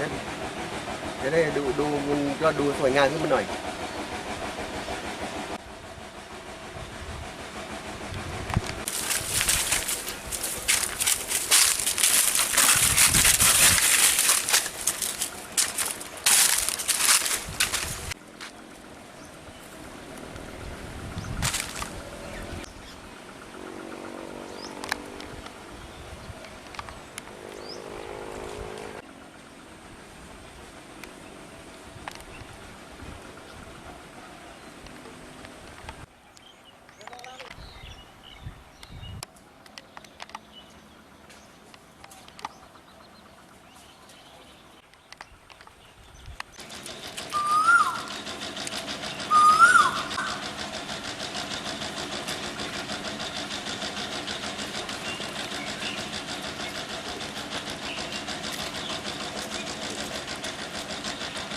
นะจะได้ดูดูมันก็ดูสวยงามขึ้นมาหน่อย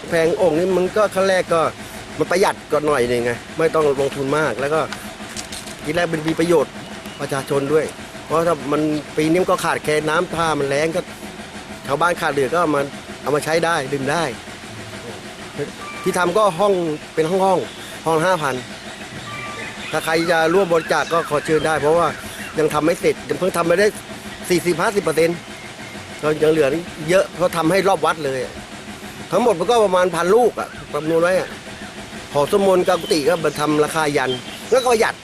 แพงองค์นี้มันก็ขั้นแรกก็มันประหยัดก่อนหน่อยหนึงไงไม่ต้องลงทุนมากแล้วก็ทีแรกเป็นมีประโยชน์ประชาชนด้วย เพราะถ้ามันปีนี้มันก็ขาดแคลนน้ำท่ามันแรงก็ชาวบ้านขาดเหลือก็เอามาเอามาใช้ได้ดื่มได้ ที่ทำก็ห้องเป็นห้องห้องห้องห้าพันถ้าใครจะร่วมบริจาคก็ขอเชิญได้ เพราะว่ายังทำไม่เสร็จยังเพิ่งทำไปได้สี่สิบห้าสิบเปอร์เซ็นต์ก็ยังเหลือเยอะเพราะทำให้รอบวัดเลย ทั้งหมดมันก็ประมาณพันลูกอะประมวลไว้อะหอสมนกับกุฏิก็มาทำราคายันแล้วก็ประหยัด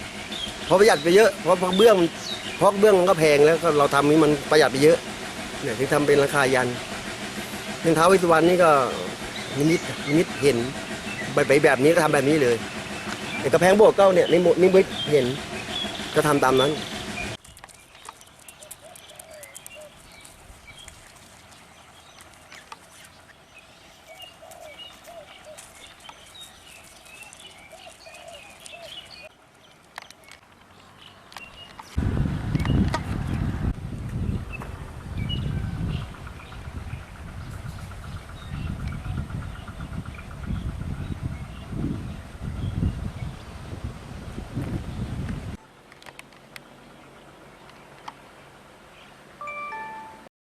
เพอประหยัดไปเยอะเพราะเบื้องเพราะเบื้องมันก็แพงแล้วก็เราทำนี้มันประหยัดไปเยอะเนี่ยที่ทำเป็นราคายันเงินท้าววิศวรรณนี่ก็นิมิตนิมิตเห็นไปแบบนี้ก็ทำแบบนี้เลยไอ้กระแพงโบสถ์ก็เนี่ยนิมิตนิมิตเห็นก็ทำตามนั้น